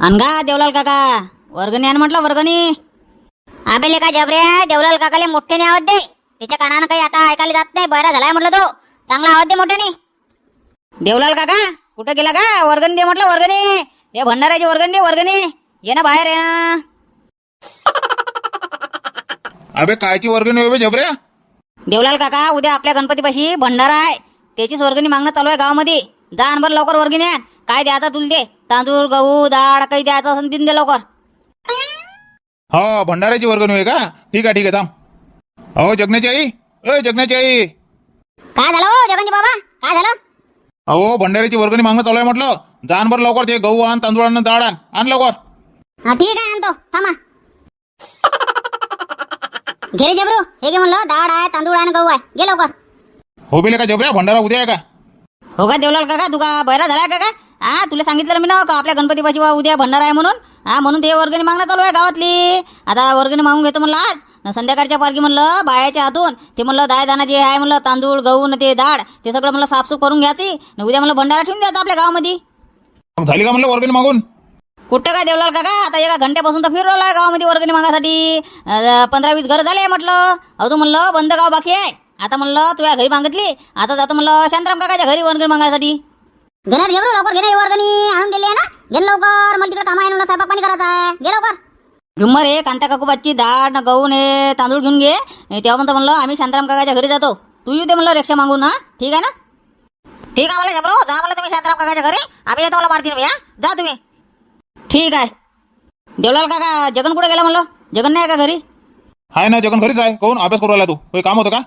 अनगा देवलाल काका. वर्गणी आण म्हटलं वर्गणी. आबेले का जबरे देवलाल काकाले मोठ्याने आवाज दे. त्याच्या कानानं काही आता ऐकायला जात नाही. बहिरा झालाय म्हटलं तो. चांगला आवाज दे मोठ्याने. देवलाल काका कुठं गेला का वर्गणी दे म्हटलं वर्गणी. दे भंडाराची वर्गणी दे वर्गणी. ये ना बाहेर ये ना. अबे कायची वर्गणी होय बे जबऱ्या? देवलाल काका उद्या आपल्या गणपतीपाशी भंडारा आहे. त्याचीच वर्गणी मागणं चालू आहे गावामध्ये. जा आण बरं लवकर वर्गणी आण. काय द्यायचं तुला दे तांदूळ गहू डाळ काही द्यायचं असेल दिन दे लवकर. हो भंडाऱ्याची वर्गणी होय का? ठीक आहे ठीक आहे थांब. अहो जगण्याची आई? अय जगण्याची आई! काय झालं हो जगनजी बाबा? काय झालं? अहो भंडाऱ्याची वर्गणी मागणं चालू आहे म्हटलं. जाण बरं लवकर ते गहू आण तांदूळ आण डाळ आण. आण लवकर. हा ठीक आहे आणतो. थांबा. घे रे जबरू. हे घे म्हणलं डाळ आहे तांदूळ आहे आणि गहू आहे. घे लवकर. हो बेले का जबऱ्या? भंडारा उद्या आहे का? हो का देवलाल काका? तू का बहिरा झाला का का हा तुला सांगितलं मी ना का? आपल्या गणपतीपाशी बा उद्या भंडारा आहे म्हणून. हा म्हणून ते वर्गणी मागणं चालू आहे गावातली. आता वर्गणी मागून घेतो म्हणलं आज. न संध्याकाळच्या पारखी म्हणलं बायाच्या हातून. ते म्हणलं दाय दाना जे आहे म्हणलं तांदूळ गहू न ते डाळ ते सगळं म्हणलं साफसूफ करून घ्यायची. न उद्या म्हणलं भंडारा ठेवून द्यायचा आपल्या गावामध्ये. मग झाली का म्हणलं वर्गणी मागून? कुठं काय देवलाल काका? आता एका घंट्यापासून तर फिरवलं आहे गावामध्ये वर्गणी मागासाठी. पंधरा वीस घर झाले म्हटलं. अजून म्हणलं बंद गाव बाकी आहे. आता म्हणलं तुझ्या घरी मागितली. आता जातो म्हणलं शांताराम काकाच्या घरी वर्गणी मागायसाठी. घे ना रे जबरू लवकर घे ना ही वर्गणी आणून दिली आहे ना? घे ना लवकर. मला तिकडे काम आहे ना स्वयंपाक पाणी करायचा आहे. घे लवकर. झुम्मर हे कांता काकूबाची डाळ न गहू ने तांदूळ घेऊन घे. तेव्हा म्हणतो म्हणलं आम्ही शांताराम काकाच्या घरी जातो. तू येऊ दे म्हणलं रिक्षा मागून हा? ठीक आहे ना? ठीक आहे मला जबरो जा म्हणलं तुम्ही शांताराम काकाच्या घरी. आम्ही येतो मला मारतील भैया जा तुम्ही. ठीक आहे. देवलाल काका जगन कुठे गेला म्हणलं? जगन नाही आहे का घरी? आहे ना जगन घरीच आहे. कोण? अभ्यास करू आला तू. काही काम होतं का?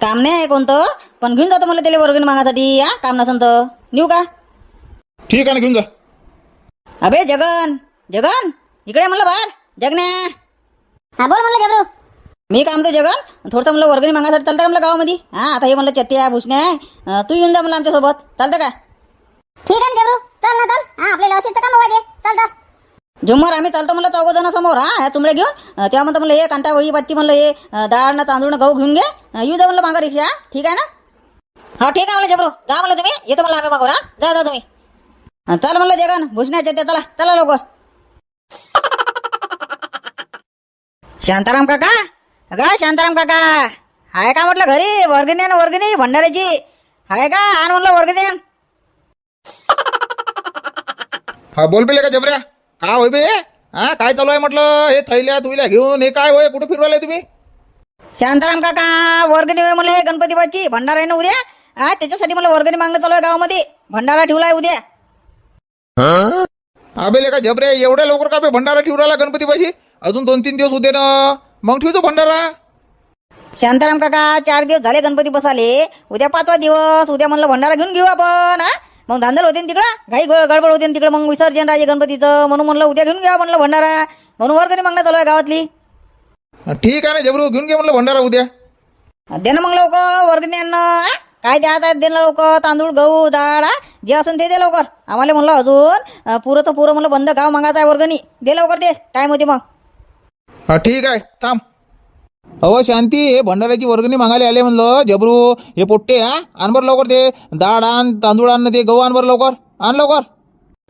काम नाही आहे कोणतं. पण घेऊन जातो म्हणलं त्याला वर्गणी मागासाठी. या काम नसन तर. नेऊ का? ठीक आहे ना घेऊन जा. अबे जगन जगन इकडे म्हणलं बाहेर. जगण्या. हा बोल म्हणलं जबरू. मी काय म्हणतो जगन? थोडंसं म्हणलं वर्गणी मागायसाठी चालतं का म्हणलं गावामध्ये? हा आता हे म्हणलं चत्या भुसण्या आहे तू येऊन जा म्हणलं आमच्यासोबत. चालतं का? ठीक आहे ना जबरू. चल ना चल. हा आपल्याला असेच काम पाहिजे चल चल. झुम्मर आम्ही चालतो म्हणलं चौघ जण समोर हा ह्या तुंबड्या घेऊन. अं, तेव्हा म्हणतो म्हणलं हे कांता वही बत्ती म्हणलं हे अं, डाळ ना तांदूळ ना गहू घेऊन घे. अं, येऊ दे म्हणलं मागा रिक्षा ठीक आहे ना? हा ठीक आहे म्हणलं जबरू. जा म्हणलं तुम्ही. येतो म्हणलं आम्ही मागून हा? जा जा तुम्ही. चल म्हणलं जगन भुसण्या चत्या चला चला लवकर. शांताराम काका? का शांताराम काका. आहे का म्हटलं घरी? वर्गणी आण वर्गणी भंडाऱ्याची. आहे का? आण म्हणलं वर्गणी आण हा बोल बेले का जबऱ्या? का होय बे? हा काय चालू आहे म्हटलं? हे थैल्या तुईल्या घेऊन हे काय होय? कुठं फिरवायला तुम्ही? शांताराम काका वर्गणी होय म्हणलं हे गणपती बाची भंडारा आहे ना उद्या. हा त्याच्यासाठी मला वर्गणी मागणं चालू आहे गावामध्ये. भंडारा ठेवलाय उद्या. अबे का जबऱ्या एवढ्या लवकर का बे भंडारा ठेवू राहिला गणपती पाशी अजून दोन तीन दिवस उद्या ना. मग ठेवतो भंडारा. शांताराम काका चार दिवस झाले गणपती बसाले उद्या पाचवा दिवस. उद्या म्हणलं भंडारा घेऊन घेऊ आपण हा? मग धांदल होते तिकडं? ग- गडबड होते तिकडं. मग विसर्जन राजे गणपतीचं. म्हणून म्हणलं उद्या घेऊन घ्या म्हणलं भंडारा. म्हणून वर्गणी मागणं चालू आहे गावातली. ठीक आहे ना जबरू घेऊन घे म्हणलं भंडारा उद्या. दे ना मग लवकर. वर्गणी आणणं? काय द्यायचं दे ना लवकर तांदूळ गहू डाळ हा? जे असेल ते दे लवकर. आम्हाला म्हणलं अजून पुरंचं पुरं म्हणलं बंद गाव मागायचं आहे वर्गणी. दे लवकर दे टाईम होते मग. हा ठीक आहे थांब. अहो शांती हे भंडाऱ्याची वर्गणी मागायला आले म्हणलं जबरू हे पोट्टे हा? आण बरं लवकर ते. डाळ आण तांदूळ आण ते गहू आण बरं लवकर. आण लवकर.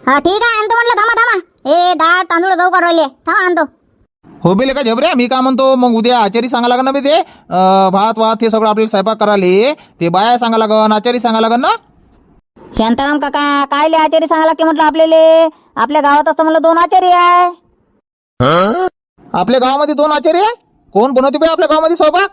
हा ठीक आहे आणतो म्हटलं थांबा थांबा हे डाळ तांदूळ गहू काढवले थांबा आणतो. हो बेले का जबऱ्या मी काय म्हणतो मग उद्या आचारी सांगा लागन ना बे ते. भात वात हे सगळं आपल्याला स्वयंपाक करायले ते बाया सांगा लागन आचारी सांगा लागन ना. शांताराम काका काय ले आचार्य सांगा लागते म्हटलं आपल्याला? आपल्या गावात असतं म्हणलं दोन आचार्य आहे. आपल्या गावामध्ये दोन आचार्य आहे? कोण बनवते बाई आपल्या गावामध्ये स्वयंपाक?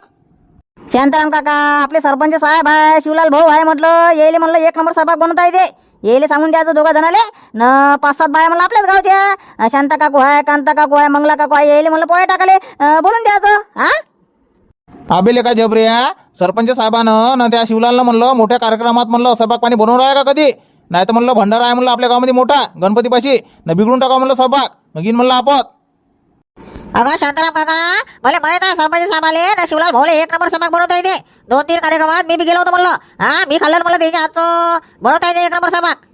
शांताराम काका आपले सरपंच साहेब आहे शिवलाल भाऊ आहे म्हटलं. येले म्हणलं एक नंबर स्वयंपाक बनवता येते. येले सांगून द्यायचं दोघा जणाले? न पाच सात बाया म्हणलं आपल्याच गावच्या. शांता काकू आहे कांता काकू आहे मंगला काकू आहे येले म्हणलं पोहे टाकाले बोलून द्यायचं हा? आबेले का जबऱ्या सरपंच साहेबानं ना त्या शिवलालनं म्हणलं मोठ्या कार्यक्रमात म्हणलं स्वयंपाक पाणी बनवून आहे का कधी? नाही तर म्हणलं भंडारा आहे म्हणलं आपल्या गावामध्ये मोठा गणपतीपाशी. न बिघडून टाका म्हणलं स्वयंपाक. मग येईन म्हणलं आपत. अगं शांताराम काका. मला माहीत आहे सरपंच साहेब आले ना शिवलाल भाऊले एक नंबर स्वयंपाक बनवता येते. दोन तीन कार्यक्रमात मी बी गेलो होतो म्हणलं. हा मी खाल्लं म्हणलं त्याच्या हातचं बनवता येते एक नंबर स्वयंपाक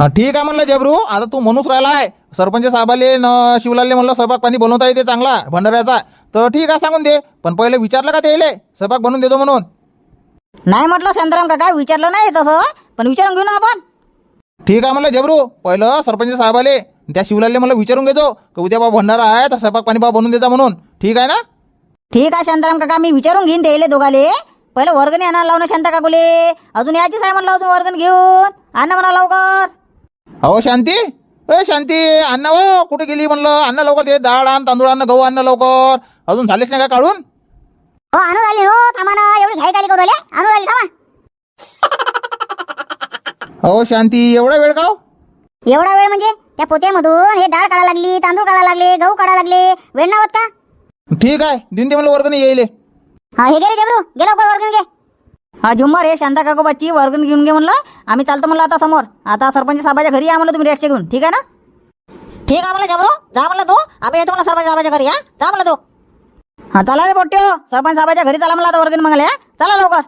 हा ठीक आहे म्हणलं जबरू आता तू म्हणूच राहिला आहे. सरपंच साहेबाले न शिवलालले म्हणलं स्वयंपाक पाणी बनवता येते चांगला भंडाऱ्याचा. तर ठीक आहे सांगून दे. पण पहिले विचारलं का ते स्वयंपाक बनवून देतो म्हणून. नाही म्हटलं शांताराम काका विचारलं नाही तसं. पण विचारून घेऊ ना आपण. ठीक आहे म्हणलं जबरू पहिलं सरपंच साहेब आले त्या शिवलालले मला विचारून घेतो. का उद्या बा भंडारा आहे तर स्वयंपाक पाणी बा बनवून देता म्हणून. ठीक आहे ना? ठीक आहे शांताराम काका मी विचारून घेईन त्याले दोघाले. पहिलं वर्गणी आणायला लावणं शांता काकुले. अजून याचीच आहे म्हणलं अजून वर्गण घेऊन. आणा म्हणा लवकर. अहो शांती. ए शांती. अन्न हो कुठे गेली म्हणलं? अन्न लवकर ते डाळ आण तांदूळ आण गहू आण लवकर. अजून झालेच नाही का काढून? हो आणून राहिली हो थांबा ना एवढी घाई घाई करू राहिले आणून राहिली थांबा. अहो शांती एवढा वेळ का हो? एवढा वेळ म्हणजे त्या पोत्यामधून हे डाळ काढा लागली तांदूळ काढा लागले गहू काढा लागले. वेळ नावत का? ठीक आहे. दिन दे मला वर्गणी येईल हा हे गेले जबरू वर्गण घे. हा झुम्मर हे शांता काकोबाची वर्गण घेऊन घे म्हणलं. आम्ही चालतो म्हणलं आता समोर. आता सरपंच साहेबाच्या घरी या म्हणलं तुम्ही रिक्षा घेऊन. ठीक आहे ना? ठीक आहे म्हणलं जबरो जा म्हणलं तू. आम्ही येतो म्हणलं सरपंच साहेबाच्या घरी हा? जा म्हणलं तू. हा चला रे पोट्यो. सरपंच साहेबाच्या घरी चला म्हणलं आता वर्गणी मागायला हा? चला लवकर.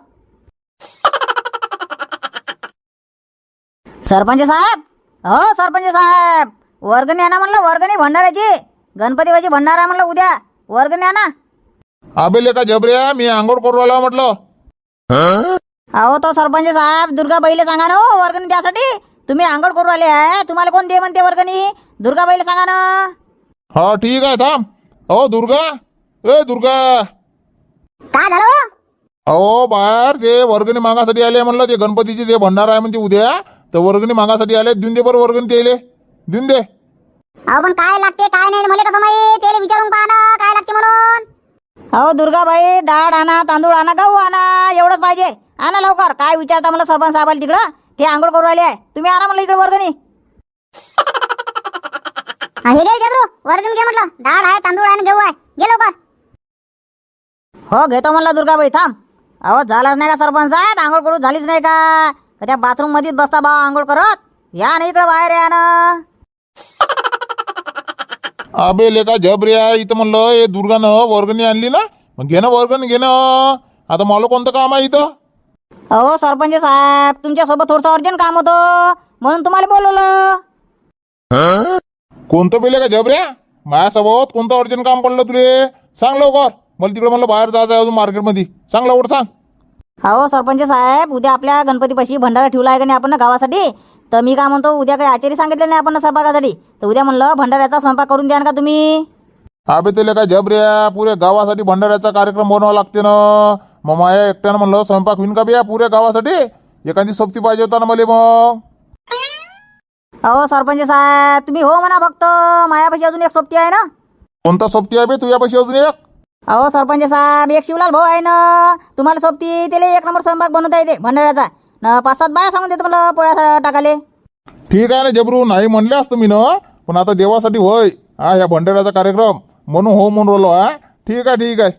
सरपंच साहेब. हो सरपंच साहेब. वर्गणी आणा म्हणलं वर्गणी भंडाऱ्याची. गणपती बाजी भंडारा म्हणलं उद्या. वर्गणी आणा आबेले का जबऱ्या मी आंघोळ करू आला म्हटलं. अहो तो सरपंच साहेब दुर्गाबाईला सांगा ना हो वर्गणी द्यासाठी तुम्ही आंघोळ करू आले आहे तुम्हाला कोण दे म्हणते वर्गणी दुर्गाबाईला सांगा ना. हा ठीक आहे थांब. अहो दुर्गा. ए दुर्गा. काय झालं हो? अहो बाहेर ते वर्गणी मागासाठी आले म्हणलं ते गणपतीचे ते भंडारा आहे म्हणते उद्या तर वर्गणी मागासाठी आले देऊन दे बरं वर्गणी त्याले. देऊन दे. अहो पण काय लागते काय नाही मला अहो दुर्गाबाई डाळ आणा तांदूळ आणा गहू आणा एवढंच पाहिजे. आणा लवकर. काय विचारता मला सरपंच साहेबाला तिकडं? ते आंघोळ करू राहिले. आहे तुम्ही आणा म्हणलं इकडे वर्गणी. हा, घे जबरू. वर्गण घे म्हटलं. डाळ आहे तांदूळ आहे आणि गहू आहे. घे लवकर. हो घेतो म्हणलं दुर्गाबाई. थांब. अहो झालाच नाही का सरपंच साहेब? आंघोळ करू झालीच नाही का? का त्या बाथरूम मध्येच बसता बा आंघोळ करत? या ना इकडं बाहेर या ना. अबे लेका जबऱ्या इथं म्हणलं हे दुर्गानं वर्गणी आणली ना? मग घे ना वर्गणी घे ना. आता मला कोणतं काम आहे इथं? अहो सरपंच साहेब तुमच्यासोबत थोडंसं अर्जंट काम होतं. म्हणून तुम्हाला बोलवलं. कोणतं पेले का जबऱ्या? माझ्यासोबत कोणतं अर्जंट काम पडलं तुले? सांग लवकर. मला तिकडे म्हणलं बाहेर जायचं आहे अजून मार्केटमध्ये. सांग लवकर सांग. अहो सरपंच साहेब उद्या आपल्या गणपतीपाशी भंडारा ठेवला आहे का नाही आपण ना गावासाठी? तर मी काय म्हणतो उद्या काही आचारी सांगितले नाही आपण ना स्वयंपाकासाठी तर उद्या म्हणलं भंडाऱ्याचा स्वयंपाक करून द्या का तुम्ही? अबे त्याला काय जबऱ्या पुऱ्या गावासाठी भंडाऱ्याचा कार्यक्रम बनवावा लागते ना. मग माया एकट्यानं म्हणलं स्वयंपाक होईन का बिया पुऱ्या गावासाठी? एखादी सोबती पाहिजे होता ना मला मग. अहो सरपंच साहेब तुम्ही हो म्हणा फक्त. मायापाशी अजून एक सोबती आहे ना. कोणता सोबती आहे बे? तुझ्यापाशी अजून एक? अहो सरपंच साहेब एक शिवलाल भाऊ आहे ना. तुम्हाला सोबती त्याला एक नंबर स्वयंपाक बनवता येते भंडाऱ्याचा. न पाच सात बाया सांगून देतो मला पोया टाकाले ठीक आहे ना जबरू. नाही म्हणले असतं मी ना पण आता देवासाठी होय. हा ह्या भंडाऱ्याचा कार्यक्रम. म्हणून हो म्हणून राहिलो हा? ठीक आहे ठीक आहे.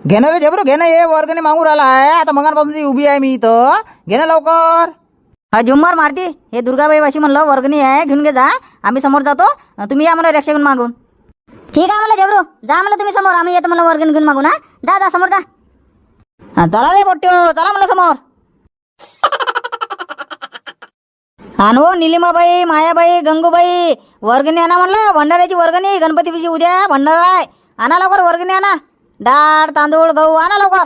घेणार रे जबरू घेणं ये वर्गणी मागून राहिला आहे. आता मगांपासून उभी आहे मी इथं. घेणं लवकर. हा झुम्मर मारती. हे दुर्गाबाई वाशी म्हणलं वर्गणी आहे घेऊन घे जा. आम्ही समोर जातो. तुम्ही या मला रिक्षा घेऊन मागून. ठीक आहे म्हणलं जबरू. जा म्हणलं तुम्ही समोर. आम्ही येतो म्हणलं वर्गणी घेऊन मागून हा? जा जा समोर जा. हा चला रे पोट्यो चला म्हणलं समोर. हा नो हो, निलिमाबाई मायाबाई गंगूबाई. वर्गणी आणा म्हणलं भंडाऱ्याची वर्गणी गणपतीची उद्या भंडारा आहे आणा लवकर वर्गणी आणा. डाळ तांदूळ गहू आणा लवकर.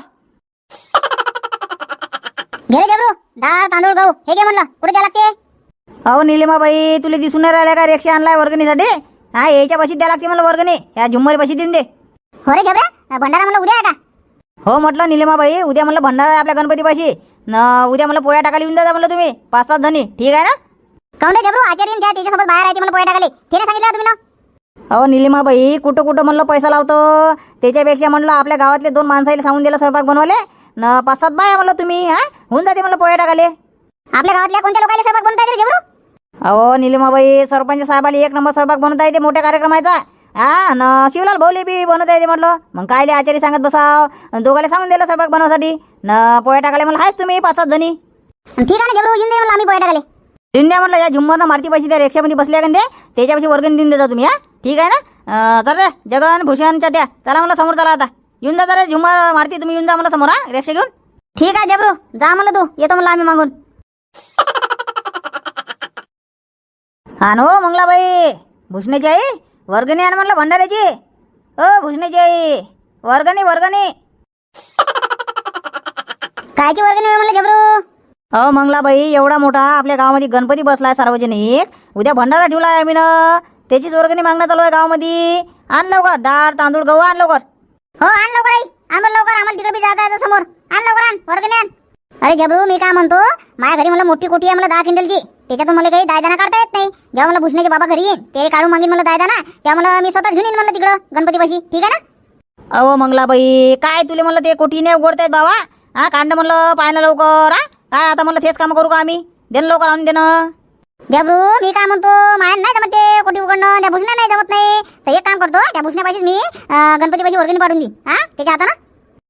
घे रे जबरू डाळ तांदूळ गहू हे घे म्हणलं कुठे द्या लागते? अहो निलिमाबाई तुला दिसून नाही राहिल्या का रिक्षा आणलाय वर्गणीसाठी? हा याच्या पाशी द्या लागते मला वर्गणी. ह्या झुम्मरी पाशी देऊन दे. हो रे जबऱ्या भंडारा म्हणलं उद्या आहे का? हो म्हटलं निलिमाबाई उद्या म्हणलं भंडारा आहे आपल्या गणपतीपाशी. न उद्या मला पोया टाकायला येऊन जा म्हणलं तुम्ही पाच सात जणी. ठीक आहे ना? काऊन रे जबरू? आचार्य त्या त्याच्यासोबत बाहेर आहे ते मला पोहे टाकले. तिने सांगितलं तुम्ही ना. अहो निलिमाबाई कुठं कुठं म्हणलं पैसा लावतो? त्याच्यापेक्षा म्हणलं आपल्या गावातले दोन माणसाला सांगून दिलं स्वयंपाक बनवले न पाच सात बाया म्हणलं तुम्ही हा? होऊन जाते म्हणलं पोया टाकाले आपल्या गावातल्या कोणत्या लोकांना स्वयंपाक बनवता येते रे जबरू? अहो निलिमाबाई सरपंच साहेबाला एक नंबर स्वयंपाक बनवता येते मोठ्या कार्यक्रमाचा. हा? न शिवलाल भाऊले बी बनवता येते म्हटलं मग कायले आचारी सांगत बसाव? दोघाला सांगून दिलं स्वयंपाक बनवसाठी. न पोया टाकाले मला हायच तुम्ही पाच सात जणी. ठीक आहे ना जबरू? येऊन दे म्हणलं आम्ही पोहे टाकले. देऊन द्या म्हटलं या झुम्मरनं मारती पैसे त्या रिक्षामध्ये बसल्या का ते? त्याच्यापाशी वर्गणी देऊन देता तुम्ही हा? ठीक आहे ना? चला चल रे जगन भूषणच्या त्या चला म्हणलं समोर चला आता. येऊन जा रे झुम्मर मारती तुम्ही येऊन जा म्हणलं समोर हा रिक्षा घेऊन. ठीक आहे जबरू. जा म्हणलं तू. येतो म्हणलं आम्ही मागून. हा नो मंगलाबाई. भूषणाची आई वर्गणी आण म्हणलं भंडाऱ्याची. हो भूषणाची आई वर्गणी वर्गणी. कायची वर्गणी म्हणलं जबरू? अहो मंगलाबाई एवढा मोठा आपल्या गावामध्ये गणपती बसलाय सार्वजनिक. उद्या भंडारा ठेवलाय आम्ही ना. त्याचीच वर्गणी मागणं चालू आहे गावामध्ये. आण लवकर डाळ तांदूळ गहू आण लवकर. हो आण लवकर आई. आण बरं लवकर आम्हाला तिकडे बी जाता येतं समोर. आण लवकर आण वर्गणी आण. अरे जबरू मी काय म्हणतो माझ्या घरी मला मोठी कोठी आहे मला दहा क्विंटलची. त्याच्यातून मला काही दायदाना काढता येत नाही. जेव्हा मला भुसण्याचे बाबा घरी येईन ते काढून मागीन मला दायदाना तेव्हा मला मी स्वतःच घेऊन येईन मला तिकडं गणपतीपाशी. ठीक आहे ना? अहो मंगलाबाई काय तुले म्हणलं ते कोटीने उघडतायत बाबा? हा कांड म्हणलं ना लवकर हा? काय आता म्हणलं तेच काम करू का आम्ही? देणं लवकर आणून देणं. जबरू मी काय म्हणतो माया नाही जमत ते कोटी उघडणं त्या भुसण्या नाही जमत नाही. तर एक काम करतो त्या भुसण्यापाशीच मी अं, गणपतीपाशी वर्गणी पाडून दी हा? त्याच्या हातानं?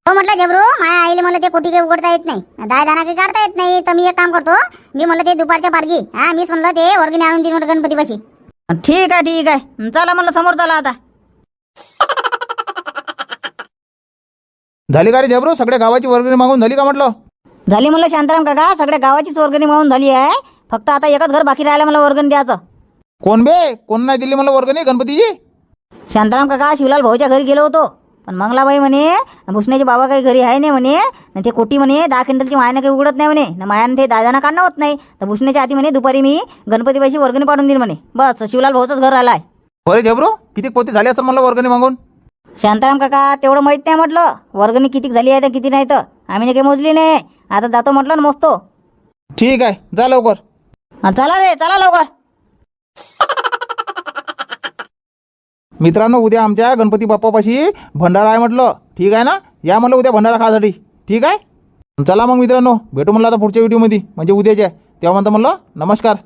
हो म्हटलं जबरू माया आईले मला ते कोटी काही उघडता येत नाही. दाय दाना काही काढता येत नाही. तर मी एक काम करतो मी म्हणलं ते दुपारच्या पारगी हा मीच म्हणलं ते वर्गणी आणून देईन म्हटलं गणपतीपाशी. ठीक आहे ठीक आहे. चला म्हणलं समोर चला आता. झाली का रे झबरू सगळ्या गावाची वर्गणी मागून झाली का म्हटलं? झाली म्हणलं शांताराम काका सगळ्या गावाचीच वर्गणी मागून झाली आहे. फक्त आता एकच घर बाकी राहिलं मला वर्गणी द्यायचं. कोण बे? कोण नाही दिली मला वर्गणी गणपतीची शांताराम काका शिवलाल भाऊच्या घरी गेलो होतो. पण मंगलाबाई म्हणे भुसण्याचे बाबा काही घरी आहे नाही म्हणे न ते कोटी म्हणे दहा क्विंटलची मायानं काही उघडत नाही म्हणे न मायानं ते दादाना काढणं होत नाही. तर भुसण्याच्या आधी म्हणे दुपारी मी गणपतीबाईची वर्गणी पाडून देईल म्हणे. बस शिवलाल भाऊचंच घर आहे बरे झबरू किती पोती झाली असं मला वर्गणी मागून? शांताराम काका तेवढं माहीत नाही म्हटलं. वर्गणी किती झाली आहे तर किती नाही तर. आम्ही नाही काही मोजली नाही. आता जातो म्हटलं ना मोजतो. ठीक आहे जा लवकर. हा, चला रे चला लवकर. मित्रांनो उद्या आमच्या गणपती बाप्पापाशी भंडारा आहे म्हटलं. ठीक आहे ना? या म्हणलं उद्या भंडारा खासाठी ठीक आहे? चला मग मित्रांनो भेटू म्हणलं आता पुढच्या व्हिडिओमध्ये म्हणजे उद्याच्या. तेव्हा म्हणतं म्हणलं नमस्कार.